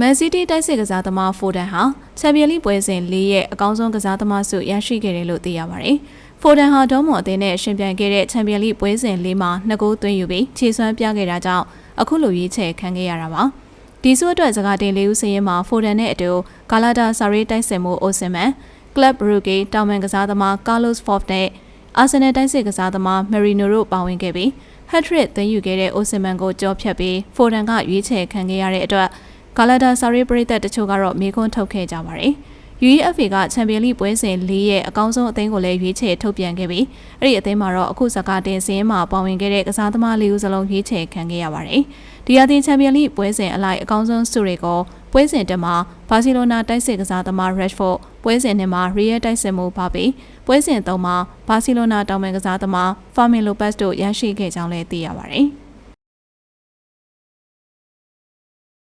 မန်စီးတီးတိုက်စစ်ကစားသမားဖိုဒန်ဟာချန်ပီယံလိပွဲစဉ်၄ရဲ့အကောင်းဆုံးကစားသမားဆုရရှိခဲ့တယ်လို့သိရပါတယ်။ဖိုဒန်ဟာဒေါမော်အသင်းနဲ့ရှင်ပြိုင်ခဲ့တဲ့ချန်ပီယံလိပွဲစဉ်၄မှာနှစ်ဂိုးသွင်းယူပြီးခြေစွမ်းပြခဲ့တာကြောင့်အခုလိုရွေးချယ်ခံခဲ့ရတာပါ။ဒီဆုအတွက်စကားတင်လေးဦးစရင်မှာဖိုဒန်နဲ့အတူကာလာတာဆာရီတိုက်စစ်မှုအိုစင်မန်ကလပ်ဘရူဂေတောင်မန်ကစားသမားကာလော့စ်ဖော့ဖ်နဲ့အာဆင်နယ်တိုက်စစ်ကစားသမားမယ်ရီနိုတို့ပါဝင်ခဲ့ပြီးဟက်ထရစ်သွင်းယူခဲ့တဲ့အိုစင်မန်ကိုကြောဖြတ်ပြီးဖိုဒန်ကရွေးချယ်ခံခဲ့ရတဲ့အတွက် ဂါလာတာဆာရီပရိသတ်တချို့ကတော့မေခွန်းထုတ်ခဲ့ကြပါတယ်။ UEFA ကချန်ပီယံလိပွဲစဉ်၄ရဲ့အကောင်းဆုံးအသင်းကိုလည်းရွေးချယ်ထုတ်ပြန်ခဲ့ပြီးအဲ့ဒီအသင်းမှာတော့အခုစကားတင်စင်းမှာပါဝင်ခဲ့တဲ့ကစားသမားလေးဦးစလုံးရွေးချယ်ခံခဲ့ရပါတယ်။ဒီအသင်းချန်ပီယံလိပွဲစဉ်အလိုက်အကောင်းဆုံးဆုတွေကိုပွဲစဉ်တက်မှာဘာစီလိုနာတိုက်စစ်ကစားသမား Rashford ပွဲစဉ်နှစ်မှာ Real တိုက်စစ်မှုပါပြီးပွဲစဉ်သုံးမှာဘာစီလိုနာတောင်ပန်ကစားသမား Fermin Lopez တို့ရရှိခဲ့ကြောင်းလည်းသိရပါတယ်။